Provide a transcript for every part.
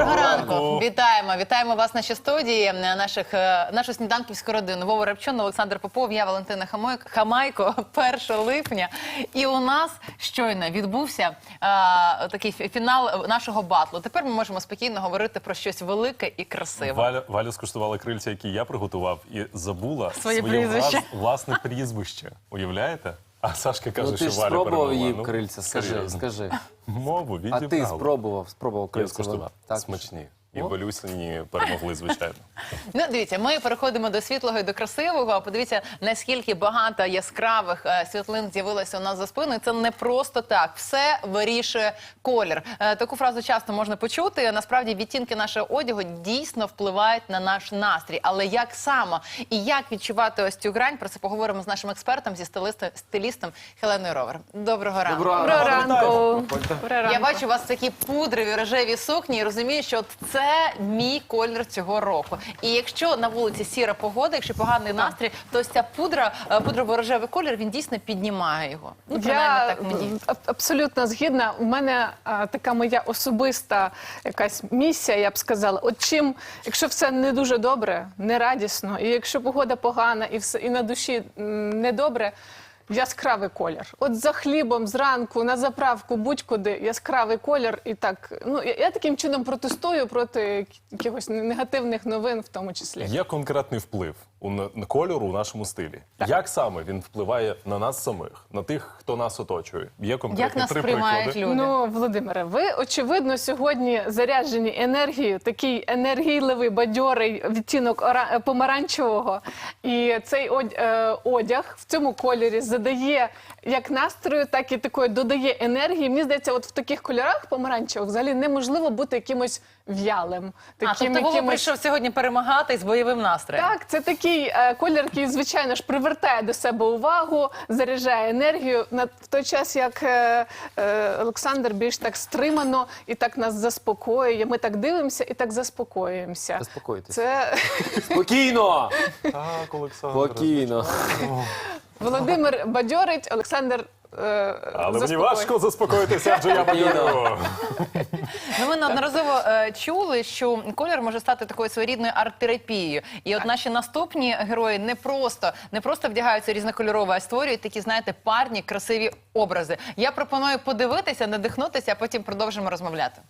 Доброго ранку. Вітаємо. Вітаємо вас в нашій студії, е, наших, е, нашу сніданківську родину. Вова Репчун, Олександр Попов, я Валентина Хамайко, 1 липня. І у нас щойно відбувся е, такий фі- фінал нашого батлу. Тепер ми можемо спокійно говорити про щось велике і красиве. Валя, Валя скуштувала крильця, які я приготував, і забула Своє прізвище. влас- власне прізвище. Уявляєте? А Сашка каже, Ну, ти що ж Валя спробував перемогла. її Ну, крильця, скажи, серйозно. скажи. Мову А ти спробував, спробував Я крильця. скуштував. Так. Смачні. І О. Перемогли, звичайно. Ну, дивіться, ми переходимо до світлого і до красивого. Подивіться, наскільки багато яскравих е, світлин з'явилося у нас за спиною. Це не просто так. Все вирішує колір. Е, таку фразу часто можна почути. Насправді відтінки нашого одягу дійсно впливають на наш настрій. Але як саме і як відчувати ось цю грань? Про це поговоримо з нашим експертом зі стилистом, стилістом Хеленою Ровер. Доброго ранку. Доброго Доброго ранку. ранку. Я бачу у вас такі пудрові рожеві сукні і розумію, що от це мій колір цього року. І якщо на вулиці сіра погода, якщо поганий настрій, то ось ця пудра, е, пудрово-рожевий колір, він дійсно піднімає його. Ну, принаймні Я так мені. аб- абсолютно згідна. У мене а, така моя особиста якась місія, я б сказала. От чим, якщо все не дуже добре, не радісно, і якщо погода погана, і все і на душі м, недобре. Яскравий колір. От за хлібом зранку на заправку, будь-куди яскравий колір. І так, ну я, я таким чином протестую проти якихось негативних новин, в тому числі. Є конкретний вплив у на- кольору у нашому стилі. Як саме він впливає на нас самих, на тих, хто нас оточує? Є конкретні Як нас три сприймають приклади. люди? Ну, Володимире, ви очевидно сьогодні заряджені енергією, такий енергійливий, бадьорий відтінок ора- помаранчевого. І цей од- е, одяг в цьому кольорі задає як настрою, так і такої додає енергії. Мені здається, от в таких кольорах помаранчевих взагалі неможливо бути якимось в'ялим. А, тобто Вова прийшов сьогоді перемагати з бойовим настроєм. Так, це такий е, колір, який, звичайно ж, привертає до себе увагу, заряджає енергію. На в той час, як е, е, Олександр більш так стримано і так нас заспокоює. Ми так дивимося і так заспокоюємося. Заспокойтесь. Це Спокійно! Так, Олександр. Спокійно. Володимир бадьорить, Олександр. е, Але мені важко заспокоїтися, адже я бадьорю. Ну, ми неодноразово е, чули, що колір може стати такою своєрідною арт-терапією. І от наші наступні герої не просто не просто вдягаються різнокольорово, а створюють такі, знаєте, парні, красиві образи. Я пропоную подивитися, надихнутися, а потім продовжимо розмовляти.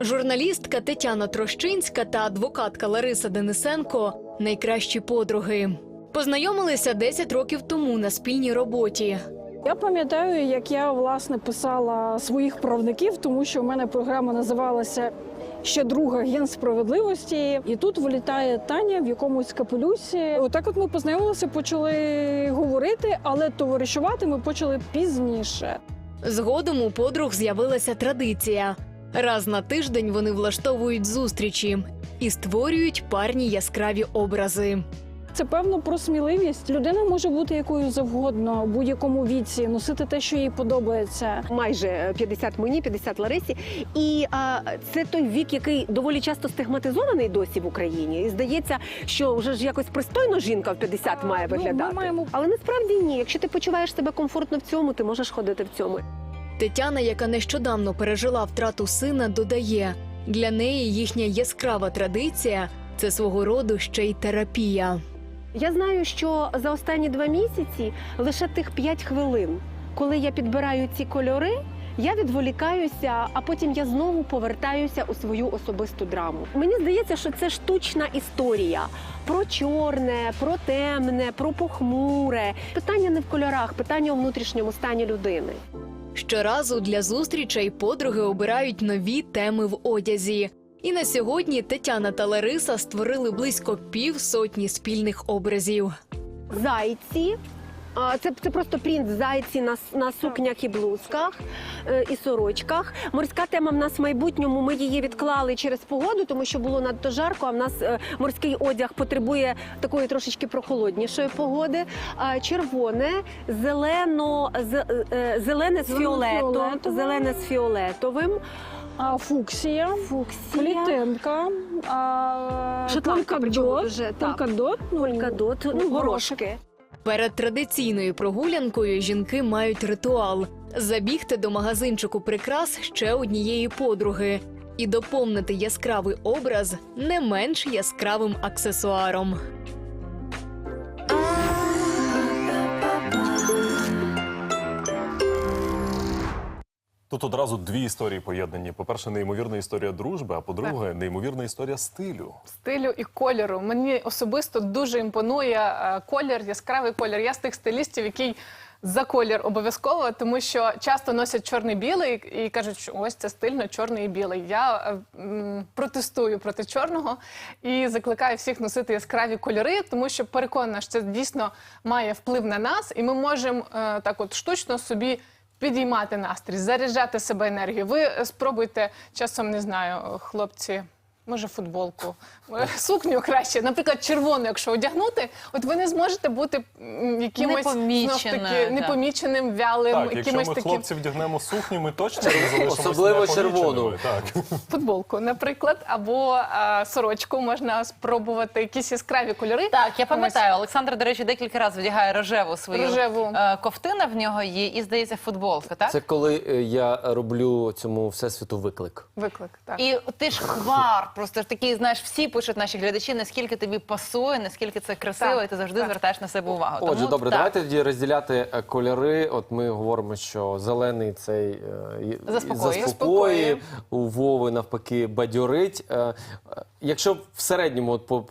Журналістка Тетяна Трощинська та адвокатка Лариса Денисенко найкращі подруги. Познайомилися 10 років тому на спільній роботі. Я пам'ятаю, як я власне писала своїх правників, тому що в мене програма називалася ще друга ген справедливості. І тут вилітає Таня в якомусь капелюсі. Отак, от ми познайомилися, почали говорити, але товаришувати ми почали пізніше. Згодом у подруг з'явилася традиція. Раз на тиждень вони влаштовують зустрічі і створюють парні яскраві образи. Це певно про сміливість. Людина може бути якою завгодно, в будь-якому віці, носити те, що їй подобається. майже 50 мені, 50 Ларисі. І а, це той вік, який доволі часто стигматизований досі в Україні. І здається, що вже ж якось пристойно жінка в 50 має Ну, ми виглядати. маємо- Але насправді ні. Якщо ти почуваєш себе комфортно в цьому, ти можеш ходити в цьому. Тетяна, яка нещодавно пережила втрату сина, додає: для неї їхня яскрава традиція це свого роду ще й терапія. Я знаю, що за останні два місяці лише тих 5 хвилин, коли я підбираю ці кольори. Я відволікаюся, а потім я знову повертаюся у свою особисту драму. Мені здається, що це штучна історія про чорне, про темне, про похмуре. Питання не в кольорах, питання у внутрішньому стані людини. Щоразу для зустрічей подруги обирають нові теми в одязі. І на сьогодні Тетяна та Лариса створили близько півсотні спільних образів. Зайці. Це, це просто принт зайці на, на сукнях і блузках е, і сорочках. Морська тема в нас в майбутньому. Ми її відклали через погоду, тому що було надто жарко. А в нас е, морський одяг потребує такої трошечки прохолоднішої погоди. Червоне, зелено, з, е, зелене з фіолетом, зелене з фіолетовим. А, фуксія, Фуксія. клітинка, а, Шотландка, дуже, так. полкадот, ну, Полькадот, ну, горошки. Перед традиційною прогулянкою жінки мають ритуал забігти до магазинчику прикрас ще однієї подруги і доповнити яскравий образ не менш яскравим аксесуаром. Тут одразу дві історії поєднані. По-перше, неймовірна історія дружби, а по-друге, неймовірна історія стилю. стилю і кольору. Мені особисто дуже імпонує е, колір, яскравий колір. Я з тих стилістів, який за колір обов'язково, тому що часто носять чорний-білий і кажуть, що ось це стильно чорний і білий. Я е, м, протестую проти чорного і закликаю всіх носити яскраві кольори, тому що переконана, що це дійсно має вплив на нас, і ми можемо е, так, от штучно собі. Підіймати настрій, заряджати себе енергією. Ви е, спробуйте часом, не знаю, хлопці, може футболку, е, сукню краще, наприклад, червону, якщо одягнути, от ви не зможете бути якимось Непоміченою, знов-таки так. непоміченим, вялим, Так, якщо ми таким хлопці вдягнемо сукні, ми точно не залишимося Особливо червону. Так. футболку, наприклад, або а, сорочку можна спробувати, якісь яскраві кольори. Так, я пам'ятаю, Олександр, до речі, декілька разів вдягає рожеву свою Рожеву. е, ковтина в нього є, і здається, футболка, так? Це коли е, я роблю цьому всесвіту виклик. Виклик, так. І ти ж хвар, просто ж такий, знаєш, всі пишуть наші глядачі, наскільки тобі пасує, наскільки це красиво, Так, і ти завжди так. звертаєш на себе увагу. Отже, Тому добре, так. давайте тоді розділяти е, кольори. От ми говоримо, що зелений цей е, і- Заспокоює. заспокоює, у Вови навпаки бадьорить. Е, е, Якщо в середньому от по,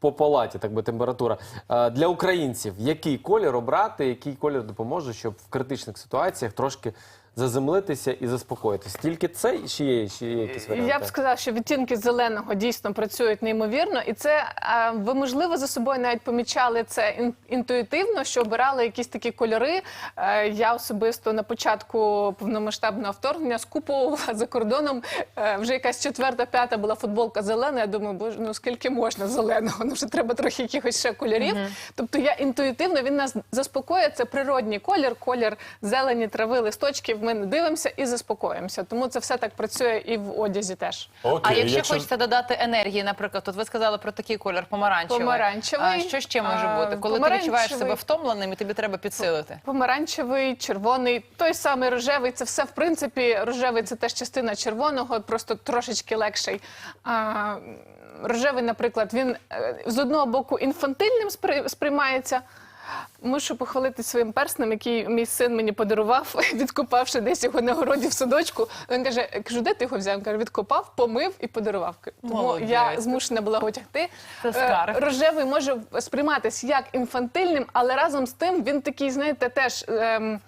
по палаті, так би температура е, для українців, який колір обрати, який колір допоможе, щоб в критичних ситуаціях трошки заземлитися і заспокоїтися? Тільки це чи є, чи є якісь варіанти? Я б сказала, що відтінки зеленого дійсно працюють неймовірно, і це е, ви можливо за собою навіть помічали це ін- інтуїтивно, що обирали якісь такі кольори. Е, Я особисто на початку повномасштабного вторгнення скуповувала за кордоном. е, Вже якась четверта, п'ята була футболка зелена. Я думаю, боже, ну скільки можна зеленого? Ну вже треба трохи якихось ще кольорів. Тобто я інтуїтивно він нас заспокоює. Це природній колір, колір зелені, трави, листочків. Ми дивимося і заспокоїмося. Тому це все так працює і в одязі теж. Окей, А якщо, хочеться додати енергії, наприклад, от ви сказали про такий колір помаранчевий. Помаранчевий. А що ще може бути? Коли ти відчуваєш себе втомленим і тобі треба підсилити? Помаранчевий, червоний, той самий рожевий. Це все в принципі рожевий це теж частина червоного, просто трошечки легший. А, рожевий, наприклад, він е, з одного боку інфантильним спри- сприймається. Мушу похвалити своїм перснем, який мій син мені подарував, відкопавши десь його на городі в садочку. Він каже: кажу, де ти його взяв? Він каже, відкопав, помив і подарував. Тому Молодець. я змушена була його тягти. Це Е, рожевий може сприйматись як інфантильним, але разом з тим він такий, знаєте, теж. Ем,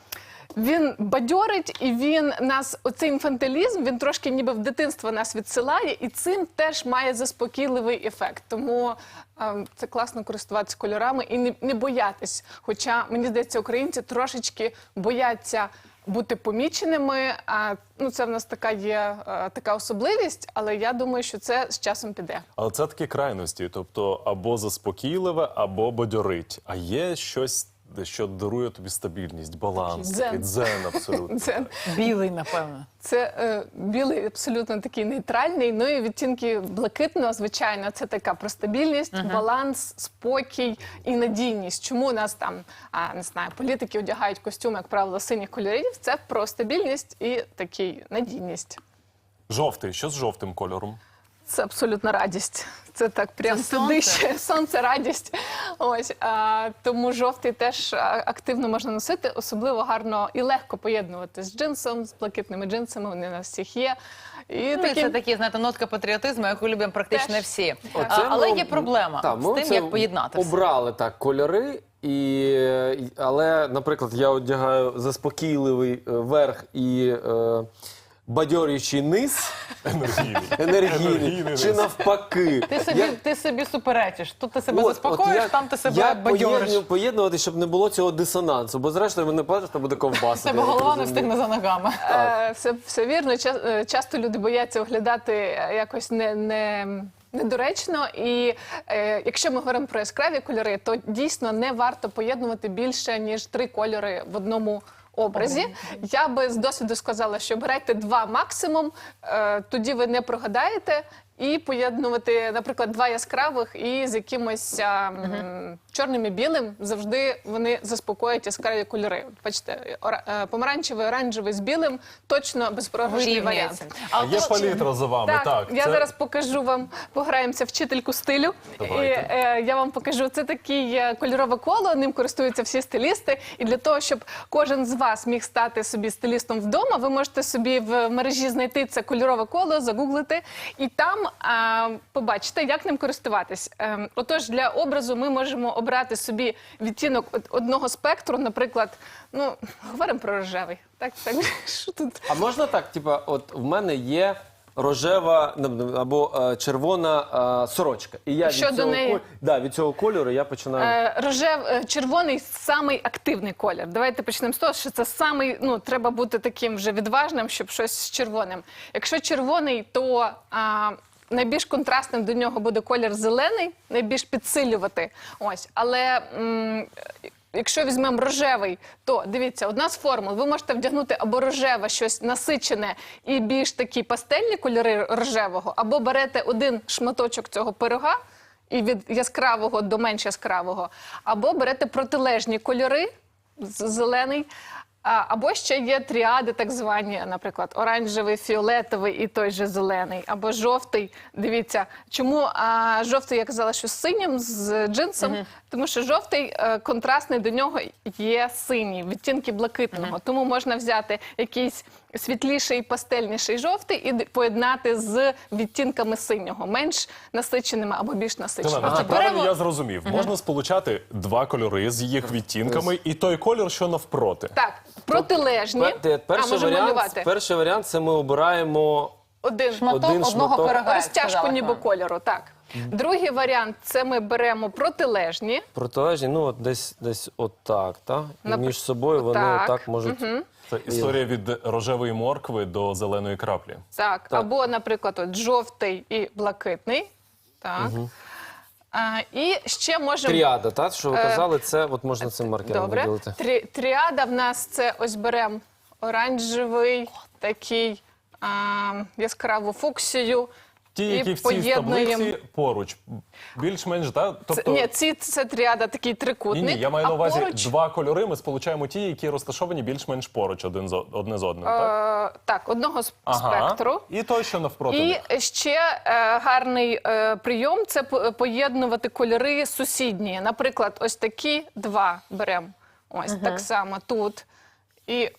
він бадьорить і він нас, оцей інфантилізм, він трошки ніби в дитинство нас відсилає, і цим теж має заспокійливий ефект. Тому ем, це класно користуватися кольорами і не, не боятись. Хоча мені здається, українці трошечки бояться бути поміченими. А ну це в нас така є е, така особливість, але я думаю, що це з часом піде. Але це такі крайності, тобто або заспокійливе, або бадьорить. А є щось, що дарує тобі стабільність, баланс, Дзен. такий дзен абсолютно. Це Білий, напевно. Це е, білий абсолютно такий нейтральний. Ну і відтінки блакитного, звичайно, це така про стабільність, баланс, спокій і надійність. Чому у нас там а, не знаю, політики одягають костюми, як правило, синіх кольорів? Це про стабільність і такий надійність. Жовтий, що з жовтим кольором? Це абсолютно радість. Це так прям Це туди сонце? ще сонце, радість. Ось а, тому жовтий теж активно можна носити, особливо гарно і легко поєднувати з джинсом, з блакитними джинсами. Вони у нас всіх є. І Ну, і таким- це такі, знаєте, нотка патріотизму, яку люблять практично Теж. всі. Оце А, але ми- є проблема Та, з тим, як поєднати все. Обрали так кольори, і, але, наприклад, я одягаю заспокійливий е, верх і е, бадьорючий низ, Енергійний. чи навпаки. Ти собі, Я- ти собі суперечиш. Тут ти себе От- заспокоїш, от як- там ти себе як бадьориш. поєдню- поєднувати, щоб не було цього дисонансу, бо зрештою мене плачеш, то буде ковбаса. Тебе голова не встигне за ногами. Е, Все, все вірно. Ча- е, Часто люди бояться оглядати е, якось не. не... Недоречно, і е, якщо ми говоримо про яскраві кольори, то дійсно не варто поєднувати більше ніж три кольори в одному образі. Я би з досвіду сказала, що обирайте два максимум, е, тоді ви не прогадаєте. І поєднувати, наприклад, два яскравих і з якимось а, м, чорним і білим завжди вони заспокоять яскраві кольори. От Бачите, ора- е, помаранчевий, оранжевий з білим точно безпрограшний Вирівнюється. варіант. А є от- палітра за вами. Так, Так, я це- зараз покажу вам, пограємося вчительку стилю. Давайте. І, е, я вам покажу, це таке кольорове коло, ним користуються всі стилісти. І для того, щоб кожен з вас міг стати собі стилістом вдома, ви можете собі в мережі знайти це кольорове коло, загуглити і там а, побачите, як ним користуватись. Ем, отож, для образу ми можемо обрати собі відтінок одного спектру, наприклад, ну, говоримо про рожевий. Так, так, що тут? А можна так? Типа, от в мене є рожева або е, червона е, сорочка. І я Що від цього, неї? да, від цього кольору я починаю. Е, Рожев, е, червоний самий активний колір. Давайте почнемо з того, що це самий, ну треба бути таким вже відважним, щоб щось з червоним. Якщо червоний, то а, найбільш контрастним до нього буде колір зелений, найбільш підсилювати. Ось, але. Якщо візьмемо рожевий, то дивіться, одна з формул. Ви можете вдягнути або рожеве щось насичене і більш такі пастельні кольори рожевого, або берете один шматочок цього пирога, і від яскравого до менш яскравого, або берете протилежні кольори, зелений, або ще є тріади, так звані, наприклад, оранжевий, фіолетовий і той же зелений, або жовтий. Дивіться, чому а, жовтий я казала, що з синім, з джинсом, тому що жовтий е, контрастний до нього є синій, відтінки блакитного. Тому можна взяти якийсь світліший, пастельніший жовтий і поєднати з відтінками синього, менш насиченими або більш насиченими. Ага. правильно я зрозумів? Можна сполучати два кольори з їх відтінками і той колір, що навпроти. Так, протилежні. Пер- те- а, можемо варіант, малювати. перший варіант це ми обираємо Один Шматок Один одного шматок. пирога. розтяжку ніби кольору. Так. Другий варіант це ми беремо протилежні. протилежні, ну от десь десь отак, так? І Напр- між собою вони отак. отак можуть. Це історія від рожевої моркви до зеленої краплі. Так. Або, наприклад, от, жовтий і блакитний. Так. А, і ще можемо. Тріада, так? Що ви Е, казали, це от можна цим маркером Добре. виділити. Трі, тріада в нас це ось беремо оранжевий, такий а, яскраву фуксію. Ті, які в цій таблиці поруч, більш-менш, так? Це, Тобто, ні, ці, це тріада такий ні, трикутник. ні, я маю на увазі поруч, два кольори. Ми сполучаємо ті, які розташовані більш-менш поруч один з одне з одним. так? е, так, одного з спектру. І той, що навпроти. них. І ще е, гарний е, прийом це поєднувати кольори сусідні. Наприклад, ось такі два беремо. Ось так само тут. І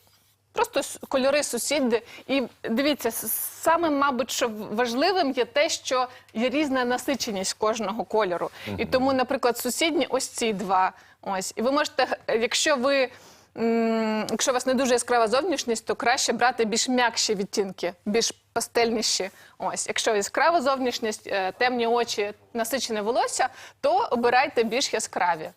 просто кольори сусіди. І дивіться, с- самим, мабуть, що важливим є те, що є різна насиченість кожного кольору. І тому, наприклад, сусідні ось ці два. Ось. І ви можете, якщо ви. Якщо у вас не дуже яскрава зовнішність, то краще брати більш м'якші відтінки, більш пастельніші. Ось, якщо яскрава зовнішність, е, темні очі, насичене волосся, то обирайте більш яскраві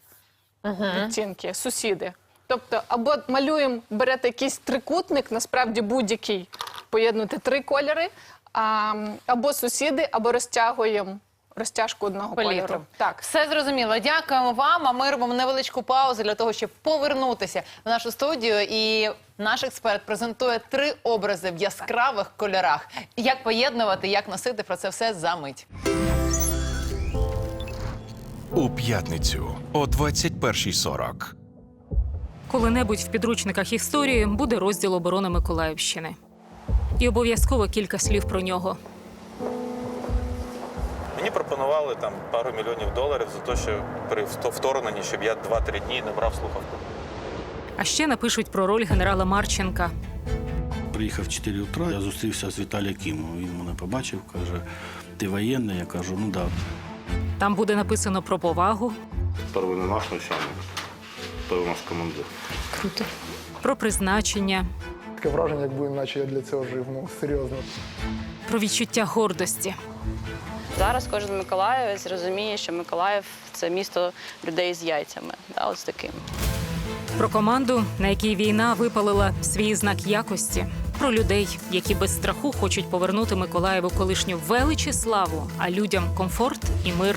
відтінки, сусіди. Тобто, або малюємо, берете якийсь трикутник, насправді будь-який, поєднувати три кольори, а, або сусіди, або розтягуємо розтяжку одного Палітру. кольору. Так. Все зрозуміло. Дякуємо вам. А ми робимо невеличку паузу для того, щоб повернутися в нашу студію. І наш експерт презентує три образи в яскравих кольорах. Як поєднувати, як носити про це все за мить. У п'ятницю о 21.40. Коли-небудь в підручниках історії буде розділ оборони Миколаївщини. І обов'язково кілька слів про нього. Мені пропонували там пару мільйонів доларів за те, що при вторгненні, щоб я 2-3 дні не брав слухавку. А ще напишуть про роль генерала Марченка. Приїхав в 4 утра, я зустрівся з Віталієм Кімом. Він мене побачив, каже, ти воєнний? Я кажу, ну так. Да. Там буде написано про повагу, Перший не наш начальник, перший наш командир. про призначення, Таке враження, якби наче я для цього жив, ну серйозно. про відчуття гордості. Зараз кожен миколаївець розуміє, що Миколаїв це місто людей з яйцями. Да, ось таким. Про команду, на якій війна випалила свій знак якості, про людей, які без страху хочуть повернути Миколаєву колишню велич і славу, а людям комфорт і мир.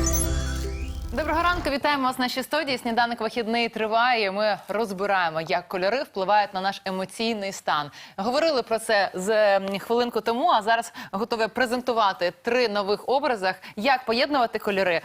Доброго ранку, вітаємо вас в нашій студії. Сніданок вихідний триває. Ми розбираємо, як кольори впливають на наш емоційний стан. Говорили про це з хвилинку тому, а зараз готові презентувати три нових образах, як поєднувати кольори,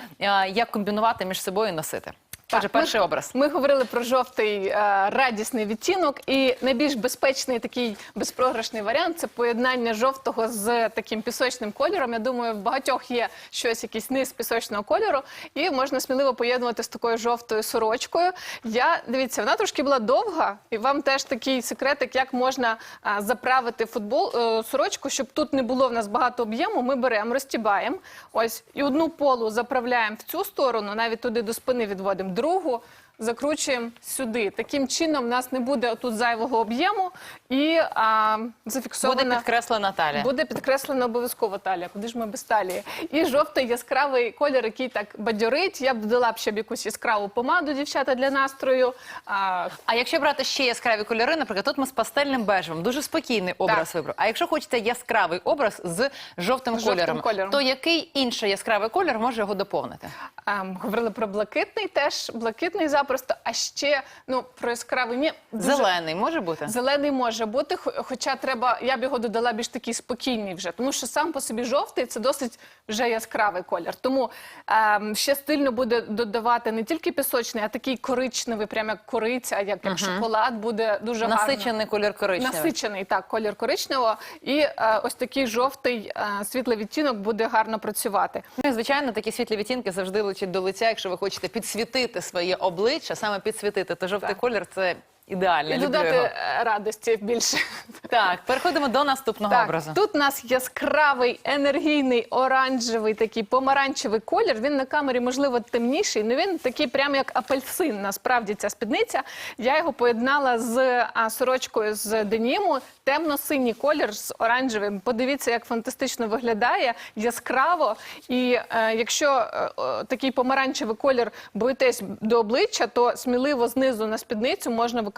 як комбінувати між собою і носити. Отже, перший ми, образ. Ми говорили про жовтий е, радісний відтінок, і найбільш безпечний такий безпрограшний варіант це поєднання жовтого з таким пісочним кольором. Я думаю, в багатьох є щось, якийсь низ пісочного кольору, і можна сміливо поєднувати з такою жовтою сорочкою. Я дивіться, вона трошки була довга, і вам теж такий секретик, як можна а, заправити футбол е, сорочку, щоб тут не було в нас багато об'єму. Ми беремо, розтібаємо. Ось і одну полу заправляємо в цю сторону, навіть туди до спини відводимо. Другу закручуємо сюди. Таким чином, в нас не буде тут зайвого об'єму і а, зафіксована Буде підкреслена талія. Буде підкреслена обов'язково талія. Куди ж ми без талії? І жовтий яскравий колір, який так бадьорить. Я б додала б ще б якусь яскраву помаду, дівчата, для настрою. А, А якщо брати ще яскраві кольори, наприклад, тут ми з пастельним бежевим, дуже спокійний образ вибрав. А якщо хочете яскравий образ з жовтим, З жовтим кольором, кольором. то який інший яскравий колір може його доповнити? Ем, говорили про блакитний теж, блакитний запросто, а ще ну про яскравий ні. дуже- Зелений може бути? Зелений може бути, хоча треба, я б його додала більш такий спокійний вже, тому що сам по собі жовтий це досить вже яскравий колір. Тому ем, ще стильно буде додавати не тільки пісочний, а такий коричневий, прямо як кориця, як, як шоколад, буде дуже гарно. Насичений колір коричневий. Насичений, так, колір коричневого. І е, ось такий жовтий е, світлий відтінок буде гарно працювати. Ну і звичайно, такі світлі відтінки завжди личать до лиця, якщо ви хочете підсвітити своє обличчя, саме підсвітити, то жовтий колір це ідеально. І люблю додати його. е, радості більше. Так, переходимо до наступного Так, образу. тут у нас яскравий, енергійний, оранжевий, такий помаранчевий колір. Він на камері, можливо, темніший, але він такий прямо як апельсин. Насправді ця спідниця. Я його поєднала з а, сорочкою з деніму. Темно-синій колір з оранжевим. Подивіться, як фантастично виглядає, яскраво. І е, якщо е, такий помаранчевий колір боїтесь до обличчя, то сміливо знизу на спідницю можна використовувати.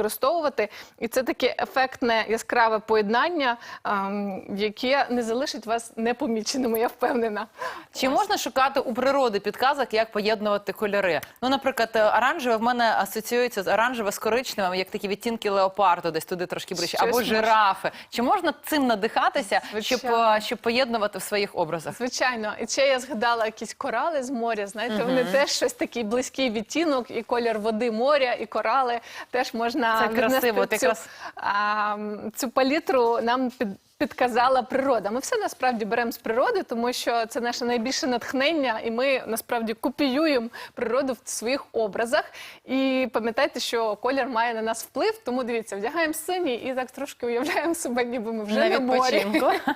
І це таке ефектне яскраве поєднання, ем, яке не залишить вас непоміченими, я впевнена. Чи можна шукати у природи підказок, як поєднувати кольори? Ну, наприклад, е, оранжеве в мене асоціюється з оранжеве з коричневим, як такі відтінки леопарду, десь туди трошки ближче, Щось або жирафи. Чи можна цим надихатися, щоб, Звичайно. е, щоб поєднувати в своїх образах? Звичайно, і ще я згадала якісь корали з моря. Знаєте, вони теж щось такий близький відтінок, і колір води моря, і корали теж можна Це красиво, цю, а, цю палітру нам під. Підказала природа. Ми все насправді беремо з природи, тому що це наше найбільше натхнення, і ми насправді копіюємо природу в своїх образах. І пам'ятайте, що колір має на нас вплив. Тому дивіться, вдягаємо синій і так трошки уявляємо себе, ніби ми вже на на морі. відпочинку.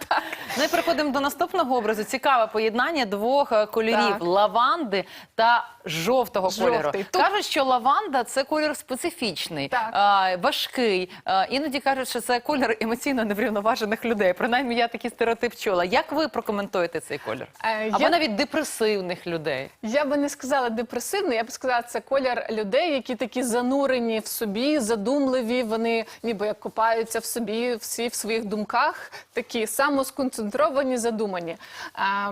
Ну і переходимо до наступного образу. Цікаве поєднання двох е, кольорів Так. лаванди та жовтого Жовтий. кольору. Тут- Кажуть, що лаванда це колір специфічний, Так. важкий. Іноді кажуть, що це колір емоційно неврівноважених людей. Принаймні, я такий стереотип чула. Як ви прокоментуєте цей колір? Е, Або я- навіть депресивних людей. Я би не сказала депресивний, я б сказала, це колір людей, які такі занурені в собі, задумливі. Вони ніби як копаються в собі, всі в своїх думках, такі самосконцентровані, задумані. А,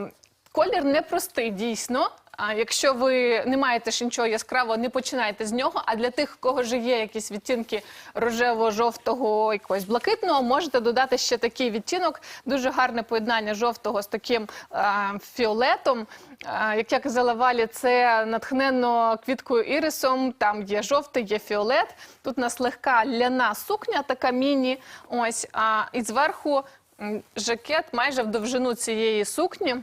колір непростий, дійсно. Якщо ви не маєте ж нічого яскравого, не починайте з нього. А для тих, у кого вже є якісь відтінки рожево-жовтого, якогось блакитного, можете додати ще такий відтінок. Дуже гарне поєднання жовтого з таким фіолетом. Як я казала Валі, це натхненно квіткою ірисом. Там є жовтий, є фіолет. Тут у нас легка ляна сукня, така міні. Ось а, і зверху жакет майже в довжину цієї сукні.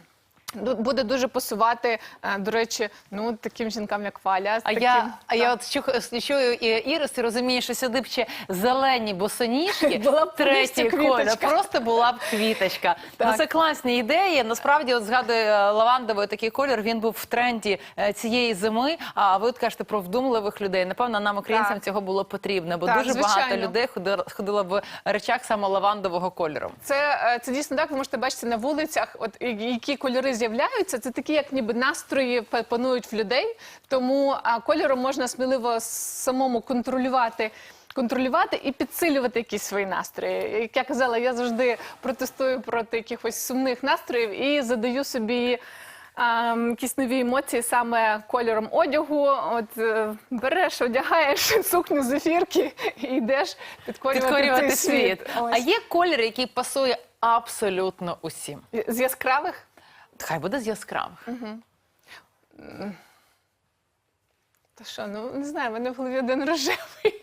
Буде дуже пасувати, е, до речі, ну таким жінкам, як Валя. з А таким, я, а я от чу- чую і- Ірис і розумію, що сюди б ще зелені босоніжки, Була б третій колір, просто була б квіточка. Так. Ну, це класні ідеї. Насправді, от згадую е, лавандовий такий колір, він був в тренді е, цієї зими. А ви от кажете про вдумливих людей. Напевно, нам, українцям, Так. цього було потрібно, бо Так, дуже багато людей ходило, ходило в речах саме лавандового кольору. Це, е, це дійсно так. Ви можете бачити на вулицях, от які кольори з'являються, це такі, як ніби настрої панують в людей. Тому а, кольором можна сміливо самому контролювати. Контролювати і підсилювати якісь свої настрої. Як я казала, я завжди протестую проти якихось сумних настроїв і задаю собі а, якісь нові емоції саме кольором одягу. От е, береш, одягаєш сукню з ефірки і йдеш підкорювати, Підкорювати цей світ. А є колір, який пасує абсолютно усім. З яскравих? Хай буде з яскравих. Та що, ну не знаю, в мене в голові один рожевий.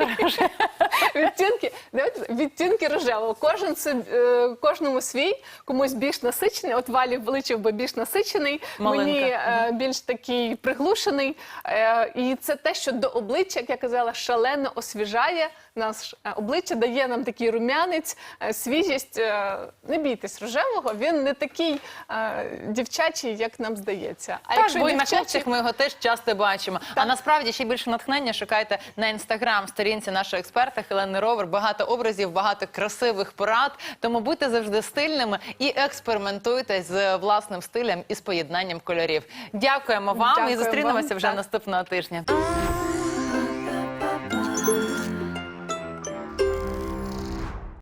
відтінки, давайте, відтінки рожевого. Кожен собі- е, кожному свій, комусь більш насичений. От Валі величив би більш насичений, Маленька. мені е, більш такий приглушений. Е, і це те, що до обличчя, як я казала, шалено освіжає нас е, обличчя, дає нам такий рум'янець, е, свіжість. Е, не бійтесь рожевого, він не такий е, дівчачий, як нам здається. А Так, бо і на дівчачий- хлопцях ми його теж часто бачимо. А насправді ще більше натхнення шукайте на інстаграм сторінці нашого експерта Хелени Ровер. Багато образів, багато красивих порад. Тому будьте завжди стильними і експериментуйте з власним стилем і з поєднанням кольорів. Дякуємо вам і зустрінемося вам. вже Так. наступного тижня.